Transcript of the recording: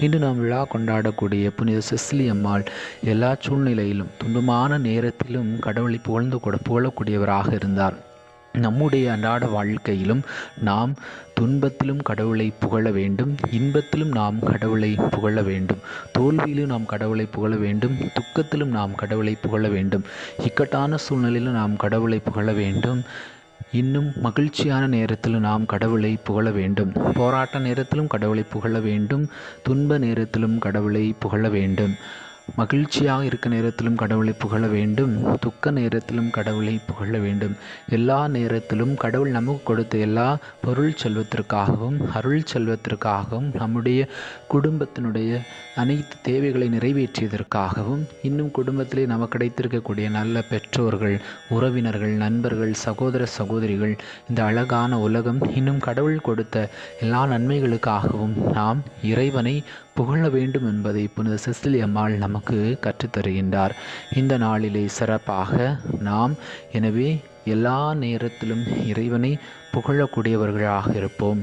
இன்று நாம் விழா கொண்டாடக்கூடிய புனித செஸ்லி அம்மாள் எல்லா சூழ்நிலையிலும் துன்பமான நேரத்திலும் கடவுளை புகழ்ந்து கூட புகழக்கூடியவராக இருந்தார். நம்முடைய அன்றாட வாழ்க்கையிலும் நாம் துன்பத்திலும் கடவுளை புகழ வேண்டும் இன்பத்திலும் நாம் கடவுளை புகழ வேண்டும். தோல்வியிலும் நாம் கடவுளை புகழ வேண்டும் துக்கத்திலும் நாம் கடவுளை புகழ வேண்டும். இக்கட்டான சூழ்நிலையிலும் நாம் கடவுளை புகழ வேண்டும். இன்னும் மகிழ்ச்சியான நேரத்திலும் நாம் கடவுளை புகழ வேண்டும். போராட்ட நேரத்திலும் கடவுளை புகழ வேண்டும். துன்ப நேரத்திலும் கடவுளை புகழ வேண்டும். மகிழ்ச்சியாக இருக்க நேரத்திலும் கடவுளை புகழ வேண்டும். துக்க நேரத்திலும் கடவுளை புகழ வேண்டும். எல்லா நேரத்திலும் கடவுள் நமக்கு கொடுத்த எல்லா பொருள் செல்வத்திற்காகவும் அருள் செல்வத்திற்காகவும் நம்முடைய குடும்பத்தினுடைய அனைத்து தேவைகளை நிறைவேற்றியதற்காகவும் இன்னும் குடும்பத்திலே நமக்கு கிடைத்திருக்கக்கூடிய நல்ல பெற்றோர்கள் உறவினர்கள் நண்பர்கள் சகோதர சகோதரிகள் இந்த அழகான உலகம் இன்னும் கடவுள் கொடுத்த எல்லா நன்மைகளுக்காகவும் நாம் இறைவனை புகழ வேண்டும் என்பதை புனித செசிலி அம்மாள் நமக்கு கற்றுத்தருகின்றார். இந்த நாளிலே சிறப்பாக நாம் எனவே எல்லா நேரத்திலும் இறைவனை புகழக்கூடியவர்களாக இருப்போம்.